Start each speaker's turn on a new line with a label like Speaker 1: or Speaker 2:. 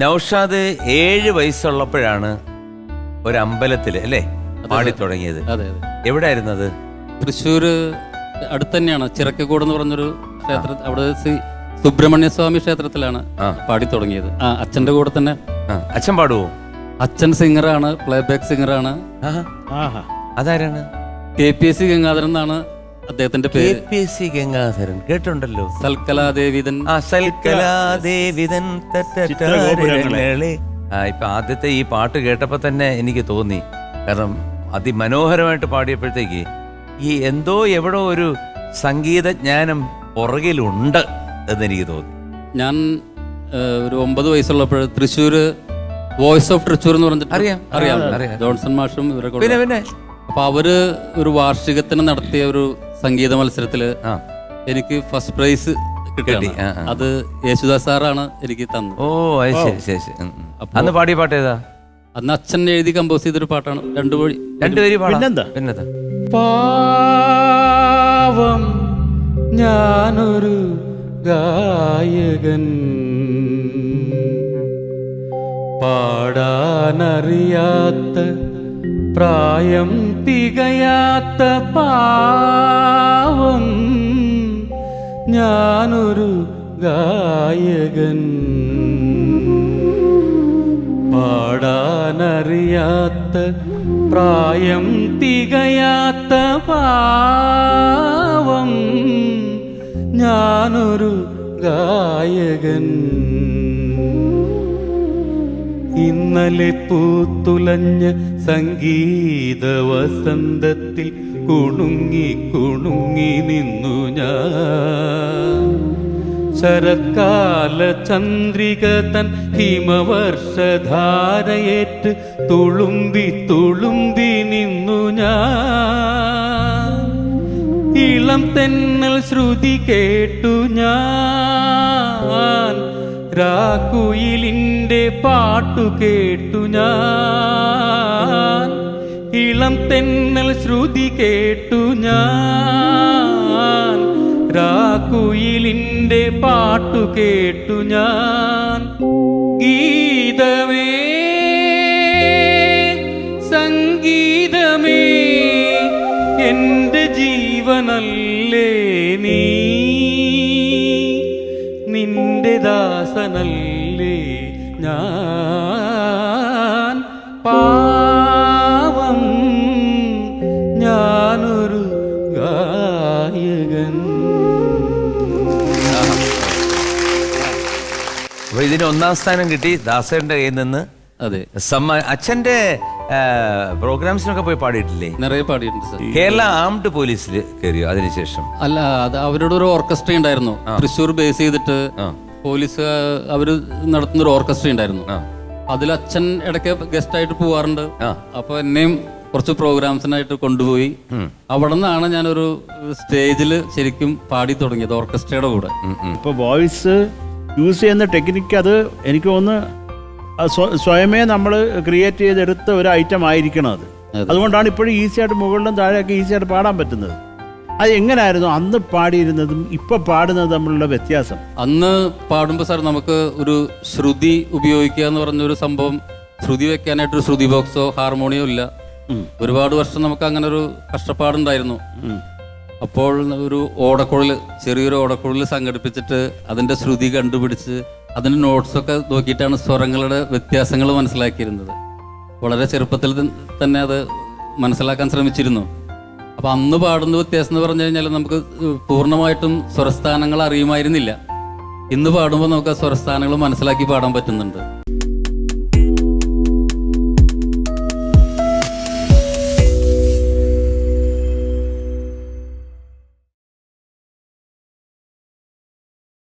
Speaker 1: നൗഷാദ് ഏഴ് വയസ്സുള്ളപ്പോഴാണ് ഒരു അമ്പലത്തിൽ അല്ലേ? പാടി തുടങ്ങിയത്
Speaker 2: അതെ അതെ.
Speaker 1: എവിടെയായിരുന്നു അത്
Speaker 2: തൃശ്ശൂർ അടുത്ത് തന്നെയാണ് ചിറക്കക്കോട് എന്ന് പറഞ്ഞൊരു ക്ഷേത്ര അവിടെ ശ്രീ സുബ്രഹ്മണ്യ സ്വാമി ക്ഷേത്രത്തിലാണ്
Speaker 1: ആ.
Speaker 2: പാടി തുടങ്ങിയത് ആ അച്ഛന്റെ കൂടെ തന്നെ.
Speaker 1: ആ അച്ഛൻ പാടുവോ?
Speaker 2: അച്ഛൻ സിംഗറാണ് പ്ലേ ബാക്ക് സിംഗറാണ്.
Speaker 1: ആഹാ.
Speaker 3: ആഹാ.
Speaker 1: അതാരാണ്?
Speaker 2: K P S C Gangadharan എന്നാണ് അദ്ദേഹത്തിന്റെ
Speaker 1: കെ
Speaker 2: പേര്
Speaker 1: പി എസ് സി ഗംഗാധരൻ കേട്ടുണ്ടല്ലോ
Speaker 2: സൽക്കലാദേവിതൻ
Speaker 1: ആ സൽക്കലാദേവിതൻ. ആ ഇപ്പൊ ആദ്യത്തെ ഈ പാട്ട് കേട്ടപ്പോ തന്നെ എനിക്ക് തോന്നി കാരണം അതിമനോഹരമായിട്ട് പാടിയപ്പോഴത്തേക്ക് ഈ എന്തോ എവിടോ ഒരു സംഗീതജ്ഞാനം പുറകിലുണ്ട് എന്നെനിക്ക് തോന്നി
Speaker 2: ഞാൻ ഏഹ്, ഒരു ഒമ്പത് വയസ്സുള്ളപ്പോൾ തൃശ്ശൂര് വോയിസ് ഓഫ് തൃശ്ശൂർ എന്ന് പറഞ്ഞിട്ട്
Speaker 1: അറിയാം.
Speaker 2: അറിയാം
Speaker 1: അറിയാം.
Speaker 2: ജോൺസൺ മാഷും ഇവരൊക്കെ
Speaker 1: പിന്നെ
Speaker 2: ഉള്ള-
Speaker 1: പിന്നെ
Speaker 2: അപ്പൊ അവർ ഒരു വാർഷികത്തിന് നടത്തിയ ഒരു സംഗീത
Speaker 1: മത്സരത്തിൽ
Speaker 2: എനിക്ക് ഫസ്റ്റ് പ്രൈസ്
Speaker 1: കിട്ടി.
Speaker 2: അത് യേശുദാസ് സാറാണ് എനിക്ക് തന്നത്.
Speaker 1: ഓ ശരി ശരി അന്ന് പാടിയ പാട്ട് ഏതാ?
Speaker 2: അന്ന് അച്ഛൻ എഴുതി കമ്പോസ് ചെയ്തൊരു പാട്ടാണ്. രണ്ടു വഴി.
Speaker 1: രണ്ടുപേരും പാടാം.
Speaker 3: പിന്നെന്താ?
Speaker 1: പിന്നെന്താ?
Speaker 2: പാവം ഞാനൊരു ഗായകൻ. പാടാനറിയാത്ത പ്രായം തികയാത്ത പാവം ഞാനൊരു ഗായകൻ. പാടാനറിയാത്ത പ്രായം തികയാത്ത പാവം ഞാനൊരു ഗായകൻ. ഇന്നലെ പൂത്തുലഞ്ഞ സംഗീത വസന്തത്തിൽ കുണുങ്ങി കുണുങ്ങി നിന്നു ഞാൻ. ശരത്കാല ചന്ദ്രിക തൻ ഹിമവർഷധാരയേറ്റ് തുളുമ്പി തുളുമ്പി നിന്നു ഞാൻ. ഇളം തെന്നൽ ശ്രുതി കേട്ടു ഞാൻ. രാക്കുയിലിന്റെ പാട്ടു കേട്ടു ഞാൻ. ഇളം തെന്നൽ ശ്രുതി കേട്ടു ഞാൻ. രാക്കുയിലിന്റെ പാട്ടു കേട്ടു ഞാൻ. ഗീതമേ സംഗീതമേ എന്റെ ജീവനല്ലേ നീ? നിന്റെ ദാസനല്ലേ ഞാൻ? പാവം ഞാനൊരു ഗായകൻ.
Speaker 1: അപ്പൊ ഇതിന് ഒന്നാം സ്ഥാനം കിട്ടി ദാസന്റെ കയ്യിൽ നിന്ന്.
Speaker 2: അതെ.
Speaker 1: സമ്മാ അച്ഛന്റെ പ്രോഗ്രാംസിനൊക്കെ പോയി പാടിയിട്ടില്ലേ?
Speaker 2: നിറയെ പാടിയിട്ടുണ്ട് സർ.
Speaker 1: കേരള ആംഡ് പോലീസിൽ കയറിയോ അതിനുശേഷം
Speaker 2: അല്ല അത് അവരുടെ ഒരു ഓർക്കസ്ട്ര ഉണ്ടായിരുന്നു. തൃശ്ശൂർ ബേസ് ചെയ്തിട്ട്
Speaker 1: ആ.
Speaker 2: പോലീസ് അവർ നടത്തുന്ന ഒരു ഓർക്കസ്ട്ര ഉണ്ടായിരുന്നു. അതിൽ അച്ഛൻ ഇടയ്ക്ക് ഗസ്റ്റ് ആയിട്ട് പോവാറുണ്ട്. അപ്പൊ എന്നെയും കുറച്ച് പ്രോഗ്രാംസിനായിട്ട് കൊണ്ടുപോയി. അവിടെ നിന്നാണ് ഞാനൊരു സ്റ്റേജിൽ ശരിക്കും പാടി തുടങ്ങിയത് ഓർക്കസ്ട്രയുടെ കൂടെ.
Speaker 1: ഉം.
Speaker 3: വോയിസ് യൂസ് ചെയ്യുന്ന ടെക്നിക്ക് അത് എനിക്ക് ഒന്ന് സ്വയമേ നമ്മൾ ക്രിയേറ്റ് ചെയ്തെടുത്ത ഒരു ഐറ്റം ആയിരിക്കണം അത്. അതുകൊണ്ടാണ് ഇപ്പോഴും ഈസിയായിട്ട് മുകളിലും താഴെയൊക്കെ ഈസിയായിട്ട് പാടാൻ പറ്റുന്നത്. അത് എങ്ങനെയായിരുന്നു അന്ന് പാടിയിരുന്നതും ഇപ്പൊ പാടുന്നതും തമ്മിലുള്ള വ്യത്യാസം.
Speaker 2: അന്ന് പാടുമ്പോൾ സാർ നമുക്ക് ഒരു ശ്രുതി ഉപയോഗിക്കുക എന്ന് പറഞ്ഞൊരു സംഭവം ശ്രുതി വെക്കാനായിട്ടൊരു ശ്രുതി ബോക്സോ ഹാർമോണിയോ ഇല്ല. ഒരുപാട് വർഷം നമുക്ക് അങ്ങനെ ഒരു കഷ്ടപ്പാടുണ്ടായിരുന്നു അപ്പോൾ ഒരു ഓടക്കുഴൽ ചെറിയൊരു ഓടക്കുഴൽ സംഘടിപ്പിച്ചിട്ട് അതിന്റെ ശ്രുതി കണ്ടുപിടിച്ച് അതിന്റെ നോട്ട്സൊക്കെ നോക്കിയിട്ടാണ് സ്വരങ്ങളുടെ വ്യത്യാസങ്ങൾ മനസ്സിലാക്കിയിരുന്നത്. വളരെ ചെറുപ്പത്തിൽ തന്നെ അത് മനസ്സിലാക്കാൻ ശ്രമിച്ചിരുന്നു. അപ്പൊ അന്ന് പാടുന്ന വ്യത്യാസം എന്ന് പറഞ്ഞു കഴിഞ്ഞാൽ നമുക്ക് പൂർണമായിട്ടും സ്വരസ്ഥാനങ്ങൾ അറിയുമായിരുന്നില്ല. ഇന്ന് പാടുമ്പോൾ നമുക്ക് ആ സ്വരസ്ഥാനങ്ങൾ മനസ്സിലാക്കി പാടാൻ പറ്റുന്നുണ്ട്.